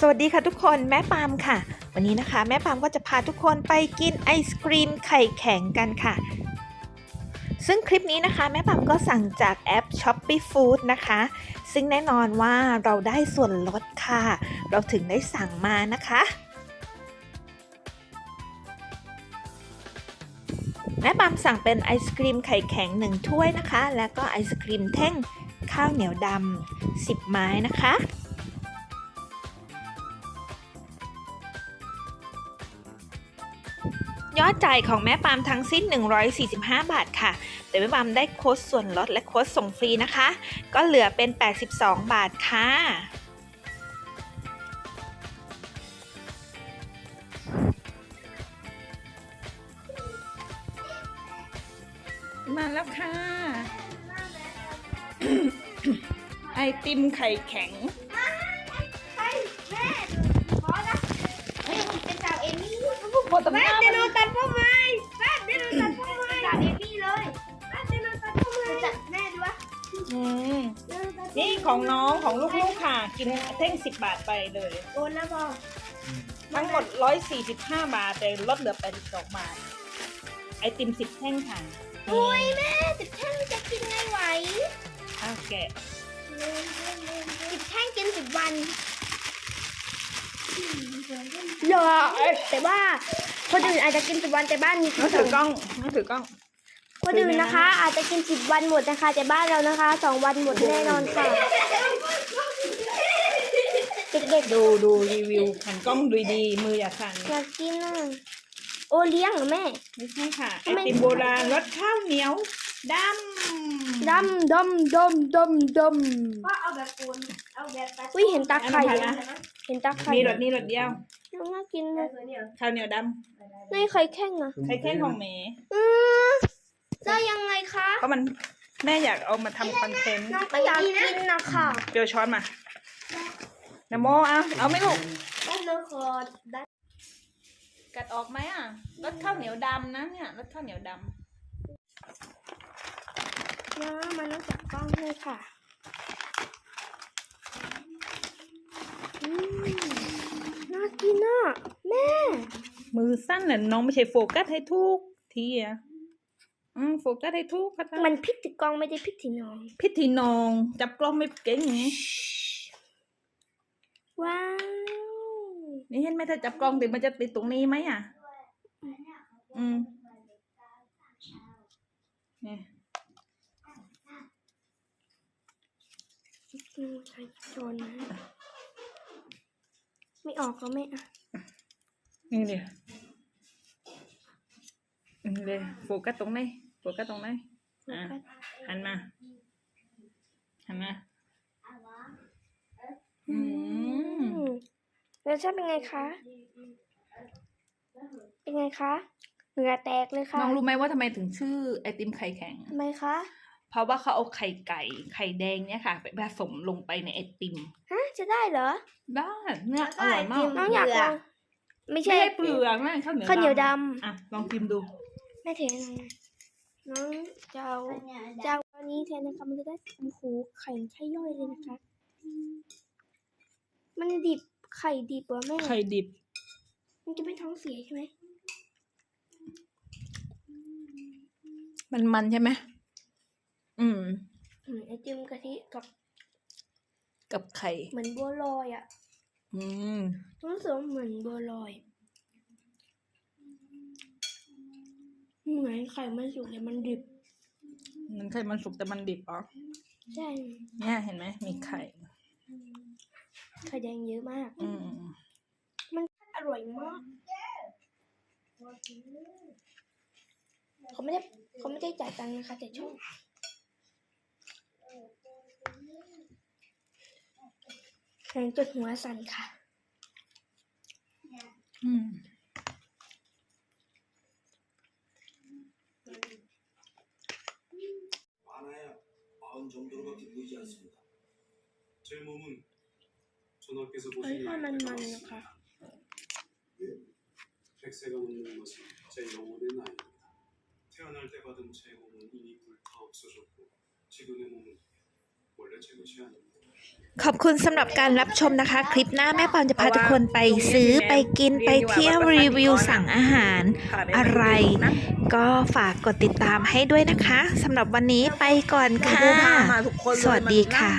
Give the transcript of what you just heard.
สวัสดีค่ะทุกคนแม่ปามค่ะ วันนี้นะคะ แม่ปามก็จะพาทุกคนไปกินไอศครีมไข่แข็งกันค่ะ ซึ่งคลิปนี้นะคะ แม่ปามก็สั่งจากแอป s h o p e e Food นะคะ ซึ่งแน่นอนว่าเราได้ส่วนลดค่ะ เราถึงได้สั่งมานะคะ แม่ปามสั่งเป็นไอศครีมไข่แข็ง1ถ้วยนะคะ แล้วก็ไอศครีมแท่งข้าวเหนียวดำ10 ไม้นะคะ ยอดจ่ายของแม่ปามทั้งสิ้น 145 บาทค่ะ แต่แม่ปามได้โค้ดส่วนลดและโค้ดส่งฟรีนะคะ ก็เหลือเป็น 82 บาทค่ะมาแล้วค่ะ ไอติมไข่แข็ง มี่หมดตำแม่นานเดโนตัดพ่อไม้แม่เดโนตัดพ่อไม้สาวเอมี่เลยแม่เดโนตัดพ่อไม้จัดแม่ดูวะอืมเดโนตัดนี่ของน้องของลูกๆค่ะ กินเท่งสิบบาทไปเลย โอนแล้วบอกทั้งหมด145บาทแต่ลดเหลือ82บาท ไอติมสิบแท่งค่ะโอ้ยแม่สิบแท่งจะกินไงไหวข้าวแกะสิบแท่งกินสิบวัน เหรอแต่ว่าคนอื่นอาจจะกินสิบวันแต่บ้านมีน้องถือกล้องน้องถือกล้อง คนอื่นนะคะ อาจจะกินสิบวันหมดนะคะ แต่บ้านเรานะคะสองวันหมดแน่นอนค่ะเด็กๆดูดูรีวิวหันกล้องดูดีมืออย่าสั่นอยากกินอะโอเลี้ยงเหรอแม่ ไม่ใช่ค่ะไอติมโบราณรสข้าวเหนียวดำดำดำดำดำดำก็เอาแบบปูนเอาแบบอุ้ยเห็นตาไข่ เห็นตาไข่มีรสนี้รสเดียว น้องน่ากินเลยข้าวเหนียวดในไข่แข้งอะำไข่แค่ของเมย์อืมจะยังไงคะก็มันแม่อยากเอามาทำคอนเทนต์น้องก็อยากกินนะค่ะเปียวช้อนมานะโมเอาเอาไหม่ลูกแม่น้องขอได้กัดออกไหมอะรสข้าวเหนียวดำนะเนี่ยรสข้าวเหนียวดน้ามันต้องจับกล้องให้ค่ะอืมน่ากินอะแม่ำ มือสั้นน่ะน้องไม่ใช่โฟกัสให้ทุกทีอะอืมโฟกัสให้ทุกค่ะมันพริกติดกล้องไม่ได้พริกติน้อง พิธีนอง จับกล้องไม่เก่งไงว้าวนี่เห็นไหมถ้าจับกล้องติดมันจะติดตรงนี้ไหมอะ อืมเนี่ยอืมใช้โดนนะไม่ออกก็ไม่อะนี่เดียวนี่ เลยโฟกัสตรงไหนโฟกัสตรงไหนอะหันมาหันมาอืมอืมรสชาติเป็นไงคะ เป็นไงคะ เหงื่อแตกเลยค่ะ น้องรู้ไหมว่าทำไมถึงชื่อไอติมไข่แข็งทำไมคะ เพราะว่าเขาเอาไข่ไก่ ไข่แดงเนี่ยค่ะ ไปผสมลงไปในไอติม ฮะ จะได้เหรอ ได้เนี่ยอร่อยมากน้องอยากลองไม่ไม่ใช่ใช่เปลือกนะข้าวเหนียวข้าวเหนียวดอะลองชิมดูำแม่เทนน้องจะเอาจะเอาอันนี้แทนนะคะมันจะได้โอ้โหไข่ไข่ย่อยเลยนะคะ มันดิบไข่ดิบเหรอแม่ไข่ดิบ มันจะไม่ท้องเสียใช่ไหมมันมันใช่ไหมอืมอืมไอติมกะทิกับ กับไข่ เหมือนบัวลอยอะ อืมรู้สึกว่าเหมือนบัวลอย เหมือน ไข่มันสุกแต่มันดิบ มันไข่มันสุกแต่มันดิบอ๋อใช่ เนี่ยเห็นไหมมีไข่ ไข่แดงเยอะมาก อืมมันอร่อยมากเขาไม่ได้เขาไม่ได้จ่ายตังค์นะคะแต่ชอบแข่งจดหัวสั่นค่ะ อืม 부끄러움 정도로밖에 보이지 않습니다. 제 몸은 전하께서 보시기에 얼마만 많은가? 예? 백세가 웃는 것은 제 영혼의 나이입니다. 태어날 때 받은 제 몸은 이미 불타 없어졌고 지금의 몸은 원래 제 것이 아닙니다. ขอบคุณสำหรับการรับชมนะคะ คลิปหน้าแม่ปามจะพาทุกคนไปซื้อไปกินไปเที่ยวรีวิวสั่งอาหาร อะไร ก็ฝากกดติดตามให้ด้วยนะคะสำหรับวันนี้ไปก่อนค่ะมาทุกคนเลยสวัสดีค่ะ